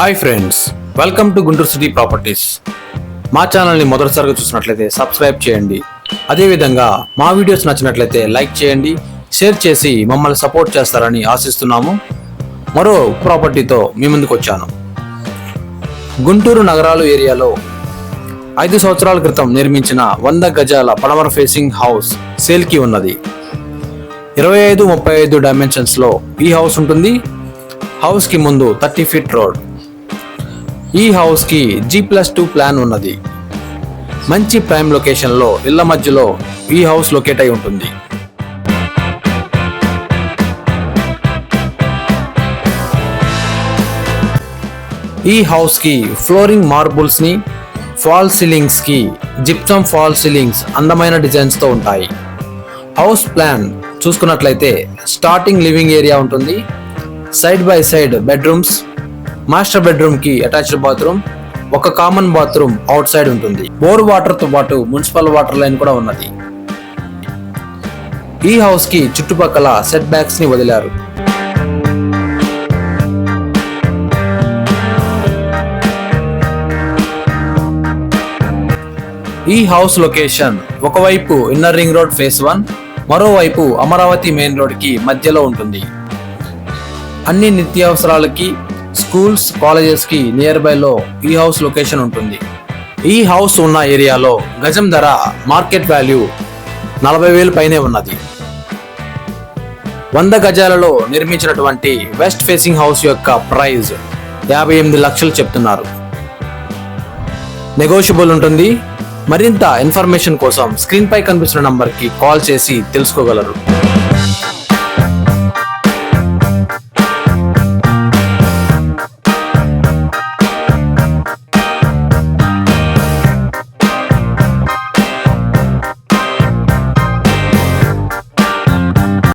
Hi friends welcome to Guntur city properties మా ఛానల్ని మొదటిసారిగా చూసినట్లయితే సబ్స్క్రైబ్ చేయండి. అదేవిధంగా మా వీడియోస్ నచ్చినట్లయితే లైక్ చేయండి షేర్ చేసి మమ్మల్ని సపోర్ట్ చేస్తారని ఆశిస్తున్నాము. మరో ప్రాపర్టీతో మీ ముందుకు వచ్చాను. గుంటూరు నగరాలు ఏరియాలో ఐదు సంవత్సరాల క్రితం నిర్మించిన వంద గజాల పడమర ఫేసింగ్ హౌస్ సేల్కి ఉన్నది. ఇరవై ఐదు ముప్పై ఐదు డైమెన్షన్స్లో ఈ హౌస్ ఉంటుంది. హౌస్కి ముందు థర్టీ ఫీట్ రోడ్ ఈ హౌస్కి జీ ప్లస్ టూ ప్లాన్ ఉన్నది. మంచి ప్రైమ్ లొకేషన్లో ఇళ్ళ మధ్యలో ఈ హౌస్ లొకేట్ అయి ఉంటుంది. ఈ హౌస్కి ఫ్లోరింగ్ మార్బుల్స్ని ఫాల్ సీలింగ్స్కి జిప్సమ్ ఫాల్ సీలింగ్స్ అందమైన డిజైన్స్తో ఉంటాయి. హౌస్ ప్లాన్ చూసుకున్నట్లయితే స్టార్టింగ్ లివింగ్ ఏరియా ఉంటుంది. Side by side bedrooms master బెడ్రూమ్కి అటాచ్డ్ బాత్రూమ్ ఒక కామన్ బాత్రూమ్ అవుట్ సైడ్ ఉంటుంది. బోర్ వాటర్తో పాటు మున్సిపల్ వాటర్ లైన్ కూడా ఉన్నది. ఈ హౌస్కి చుట్టుపక్కల సెట్ బ్యాక్స్ని వదిలారు. ఈ హౌస్ లొకేషన్ ఒకవైపు inner ring road phase one మరోవైపు అమరావతి మెయిన్ రోడ్కి మధ్యలో ఉంటుంది. అన్ని నిత్యావసరాలకి స్కూల్స్ కాలేజెస్కి నియర్ బైలో ఈ హౌస్ లొకేషన్ ఉంటుంది. ఈ హౌస్ ఉన్న ఏరియాలో గజం ధర మార్కెట్ వాల్యూ నలభై వేలు పైనే ఉన్నది. వంద గజాలలో నిర్మించినటువంటి వెస్ట్ ఫేసింగ్ హౌస్ యొక్క ప్రైజ్ యాభై ఎనిమిది లక్షలు చెప్తున్నారు. నెగోషియబుల్ ఉంటుంది. మరింత ఇన్ఫర్మేషన్ కోసం స్క్రీన్పై కనిపిస్తున్న నంబర్కి కాల్ చేసి తెలుసుకోగలరు.